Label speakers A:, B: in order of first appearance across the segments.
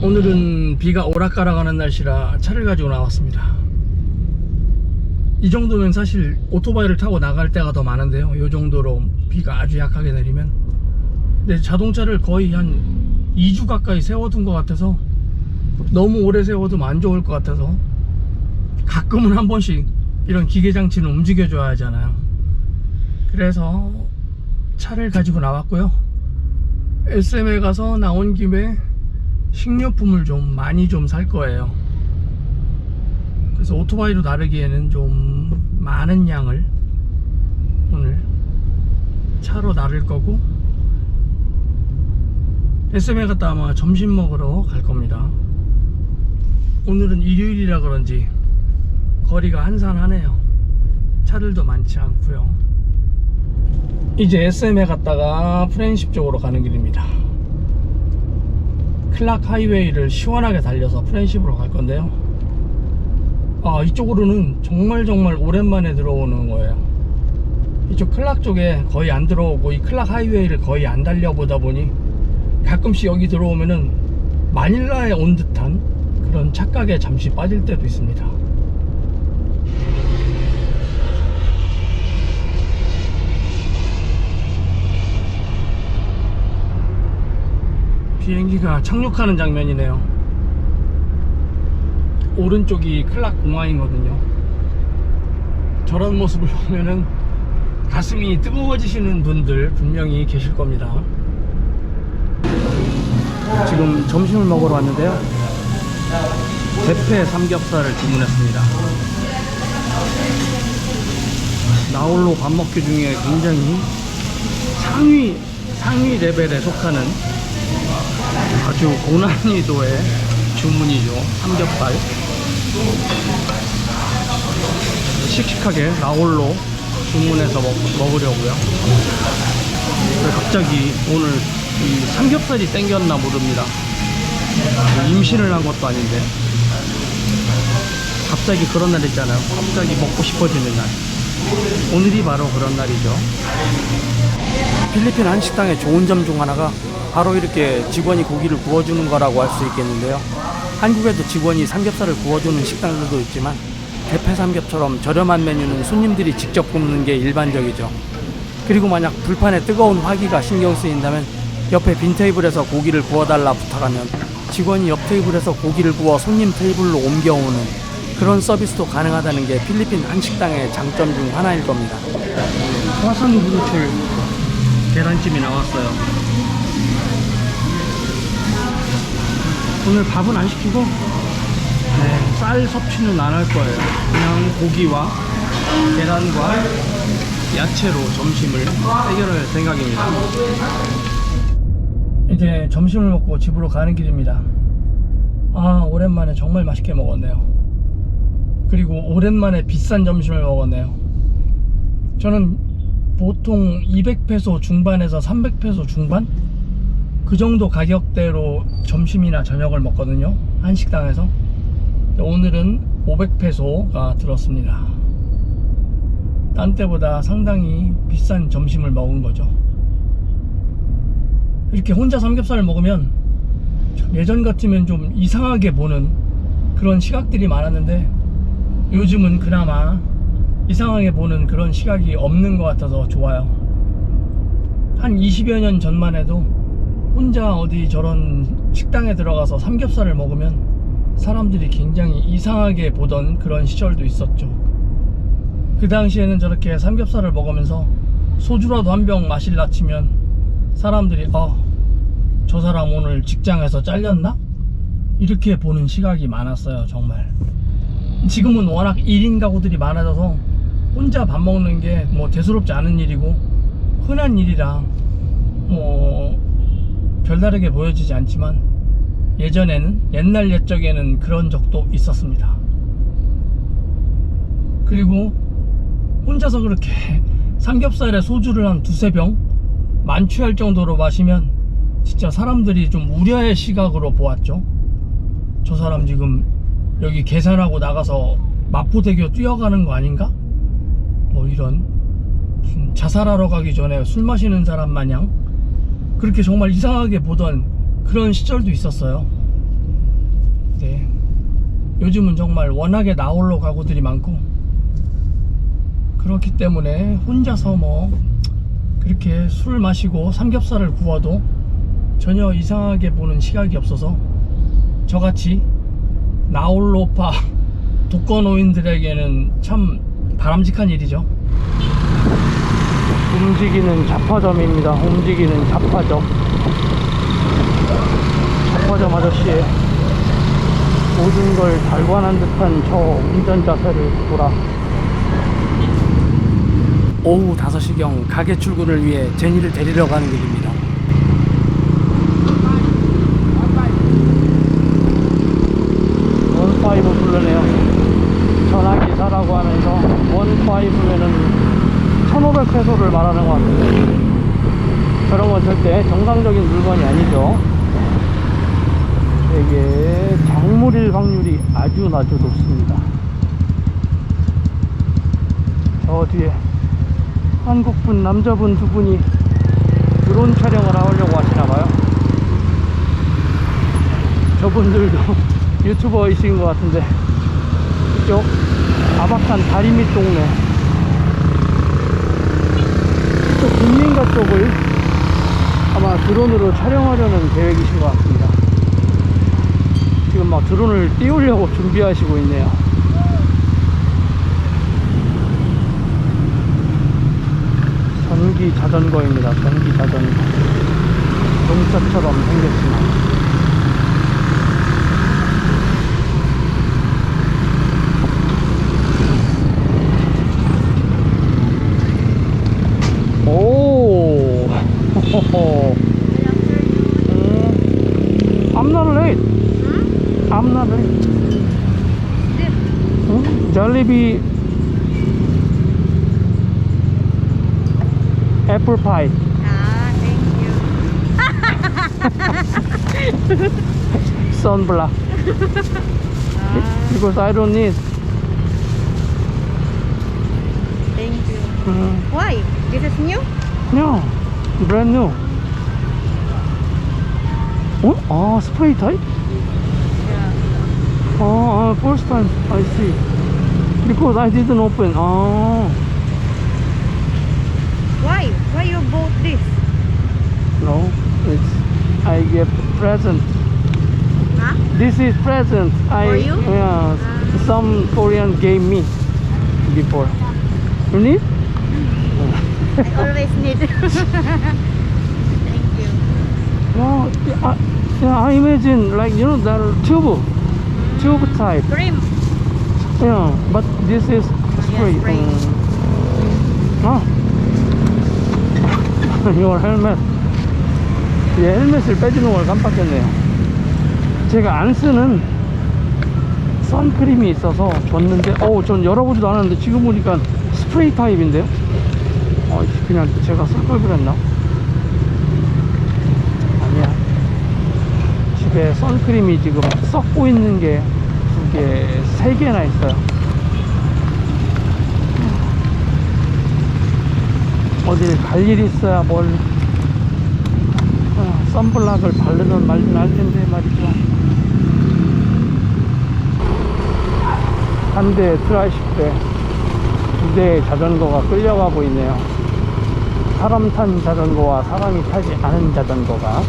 A: 오늘은 비가 오락가락하는 날씨라 차를 가지고 나왔습니다. 이 정도면 사실 오토바이를 타고 나갈 때가 더 많은데요. 이 정도로 비가 아주 약하게 내리면. 근데 자동차를 거의 한 2주 가까이 세워둔 것 같아서 너무 오래 세워두면 안 좋을 것 같아서 가끔은 한 번씩 이런 기계장치는 움직여줘야 하잖아요. 그래서 차를 가지고 나왔고요. SM에 가서 나온 김에 식료품을 좀 많이 좀 살 거예요. 그래서 오토바이로 나르기에는 좀 많은 양을 오늘 차로 나를 거고 SM에 갔다 아마 점심 먹으러 갈 겁니다. 오늘은 일요일이라 그런지 거리가 한산하네요. 차들도 많지 않고요. 이제 SM에 갔다가 프렌십 쪽으로 가는 길입니다. 클락 하이웨이를 시원하게 달려서 프렌십으로 갈 건데요. 아, 이쪽으로는 정말 정말 오랜만에 들어오는 거예요. 이쪽 클락 쪽에 거의 안 들어오고 이 클락 하이웨이를 거의 안 달려보다 보니 가끔씩 여기 들어오면은 마닐라에 온 듯한 그런 착각에 잠시 빠질 때도 있습니다. 비행기가 착륙하는 장면이네요. 오른쪽이 클락 공항이거든요. 저런 모습을 보면은 가슴이 뜨거워지시는 분들 분명히 계실 겁니다. 지금 점심을 먹으러 왔는데요. 대패 삼겹살을 주문했습니다. 나홀로 밥 먹기 중에 굉장히 상위 상위 레벨에 속하는 아주 고난이도의 주문이죠. 삼겹살. 씩씩하게 나홀로 주문해서 먹, 먹으려고요. 갑자기 오늘 이 삼겹살이 땡겼나 모릅니다. 임신을 한 것도 아닌데. 갑자기 그런 날 있잖아요. 갑자기 먹고 싶어지는 날. 오늘이 바로 그런 날이죠. 필리핀 한식당의 좋은 점 중 하나가 바로 이렇게 직원이 고기를 구워주는 거라고 할 수 있겠는데요. 한국에도 직원이 삼겹살을 구워주는 식당들도 있지만 대패 삼겹처럼 저렴한 메뉴는 손님들이 직접 굽는 게 일반적이죠. 그리고 만약 불판에 뜨거운 화기가 신경 쓰인다면 옆에 빈 테이블에서 고기를 구워달라 부탁하면 직원이 옆 테이블에서 고기를 구워 손님 테이블로 옮겨오는 그런 서비스도 가능하다는 게 필리핀 한식당의 장점 중 하나일 겁니다. 화산 부르출 계란찜이 나왔어요. 오늘 밥은 안 시키고 네, 쌀 섭취는 안 할 거예요. 그냥 고기와 계란과 야채로 점심을 해결할 생각입니다. 이제 점심을 먹고 집으로 가는 길입니다. 아, 오랜만에 정말 맛있게 먹었네요. 그리고 오랜만에 비싼 점심을 먹었네요. 저는 보통 200페소 중반에서 300페소 중반? 그 정도 가격대로 점심이나 저녁을 먹거든요. 한식당에서. 오늘은 500페소가 들었습니다. 딴 때보다 상당히 비싼 점심을 먹은 거죠. 이렇게 혼자 삼겹살을 먹으면 참 예전 같으면 좀 이상하게 보는 그런 시각들이 많았는데 요즘은 그나마 이상하게 보는 그런 시각이 없는 것 같아서 좋아요. 한 20여 년 전만 해도 혼자 어디 저런 식당에 들어가서 삼겹살을 먹으면 사람들이 굉장히 이상하게 보던 그런 시절도 있었죠. 그 당시에는 저렇게 삼겹살을 먹으면서 소주라도 한 병 마실라 치면 사람들이 어, 저 사람 오늘 직장에서 잘렸나? 이렇게 보는 시각이 많았어요, 정말. 지금은 워낙 1인 가구들이 많아져서 혼자 밥 먹는 게 뭐 대수롭지 않은 일이고 흔한 일이라 뭐 별다르게 보여지지 않지만 예전에는 옛날 옛적에는 그런 적도 있었습니다. 그리고 혼자서 그렇게 삼겹살에 소주를 한 두세 병 만취할 정도로 마시면 진짜 사람들이 좀 우려의 시각으로 보았죠. 저 사람 지금 여기 계산하고 나가서 마포대교 뛰어가는 거 아닌가? 뭐 이런 자살하러 가기 전에 술 마시는 사람 마냥 그렇게 정말 이상하게 보던 그런 시절도 있었어요. 네. 요즘은 정말 워낙에 나홀로 가구들이 많고 그렇기 때문에 혼자서 뭐 그렇게 술 마시고 삼겹살을 구워도 전혀 이상하게 보는 시각이 없어서 저같이 나홀로파 독거노인들에게는 참 바람직한 일이죠. 움직이는 잡화점입니다. 움직이는 잡화점. 잡화점 아저씨의 모든 걸 달관한 듯한 저 운전 자세를 보라. 오후 5시경 가게 출근을 위해 제니를 데리러 가는 길입니다. 원파이브 부르네요. 전화기사라고 하면서 원파이브면은 1500페소를 말하는 것 같은데 저런 건 절대 정상적인 물건이 아니죠. 되게 작물일 확률이 아주 아주 높습니다. 저 뒤에 한국분 남자분 두 분이 드론 촬영을 하려고 하시나봐요. 저분들도 유튜버이신 것 같은데 이쪽 아박한 다리밑 동네 이쪽 국민가 쪽을 아마 드론으로 촬영하려는 계획이신 것 같습니다. 지금 막 드론을 띄우려고 준비하시고 있네요. 전기 자전거입니다. 전기 자전거. 농차처럼 생겼지만. I'm not late. I'm not late. 응? Jollibee apple pie.
B: Ah, thank you.
A: sunblock
B: Ah,
A: because I don't need.
B: thank you.
A: Mm,
B: Why? This is new?
A: no, brand new. Oh, ah, spray type.
B: Yeah.
A: Oh, uh, first time I see. Because I didn't open. Oh,
B: Why? Why you bought this?
A: no, it's I get present.
B: Huh?
A: This is present. I
B: For you?
A: yeah.
B: Ah.
A: Some Korean gave me before. You need?
B: I always need.
A: No, I, yeah, I imagine like you know the tube, tube type.
B: Cream.
A: Yeah, but this is spray.
B: spray.
A: Mm. Ah, your helmet. 예, 헬멧을 빼주는 걸 깜빡했네요. 제가 안 쓰는 선크림이 있어서 줬는데, 어우, 전 열어보지도 않았는데 지금 보니까 스프레이 타입인데요. 어, 그냥 제가 쓸 걸 그랬나? 아니야. 집에 선크림이 지금 썩고 있는 게 두 개, 세 개나 있어요. 어딜 갈일 있어야 뭘, 어, 선블락을 바르든 말든 할 텐데 말이죠. 한대 트라이식대, 두 대의 자전거가 끌려가고 있네요. 사람 탄 자전거와 사람이 타지 않은 자전거가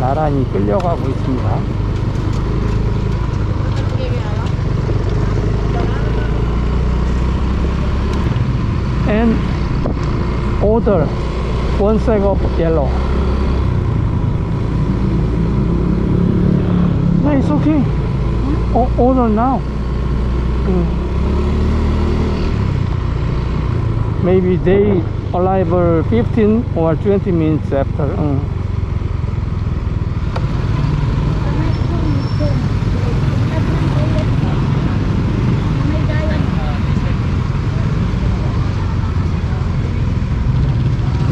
A: 나란히 끌려가고 있습니다. And order one sack of yellow. No, it's okay. O- order now. Mm. Maybe they arrive 15 or 20 minutes after.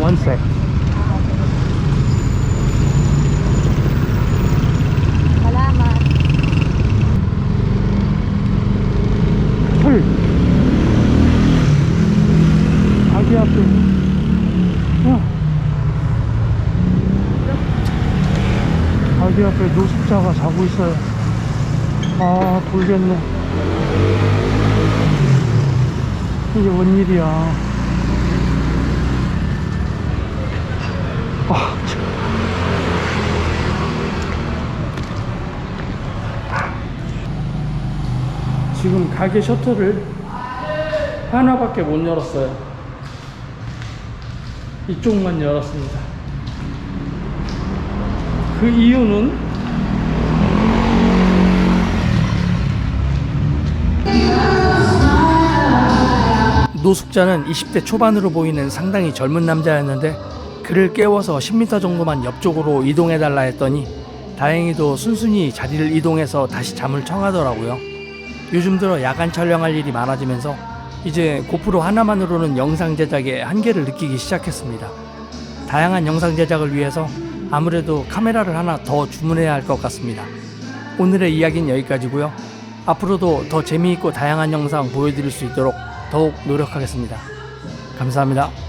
A: One sec.
B: Salamat.
A: 풀. 자기 앞에. 야. 자기 앞에 노숙자가 자고 있어요. 아 돌겠네 이게 뭔 일이야 아 참. 지금 가게 셔터를 하나밖에 못 열었어요 이쪽만 열었습니다 그 이유는 노숙자는 20대 초반으로 보이는 상당히 젊은 남자였는데 그를 깨워서 10m 정도만 옆쪽으로 이동해달라 했더니 다행히도 순순히 자리를 이동해서 다시 잠을 청하더라고요. 요즘 들어 야간 촬영할 일이 많아지면서 이제 고프로 하나만으로는 영상 제작에 한계를 느끼기 시작했습니다. 다양한 영상 제작을 위해서 아무래도 카메라를 하나 더 주문해야 할 것 같습니다. 오늘의 이야기는 여기까지고요. 앞으로도 더 재미있고 다양한 영상 보여드릴 수 있도록 더욱 노력하겠습니다. 감사합니다.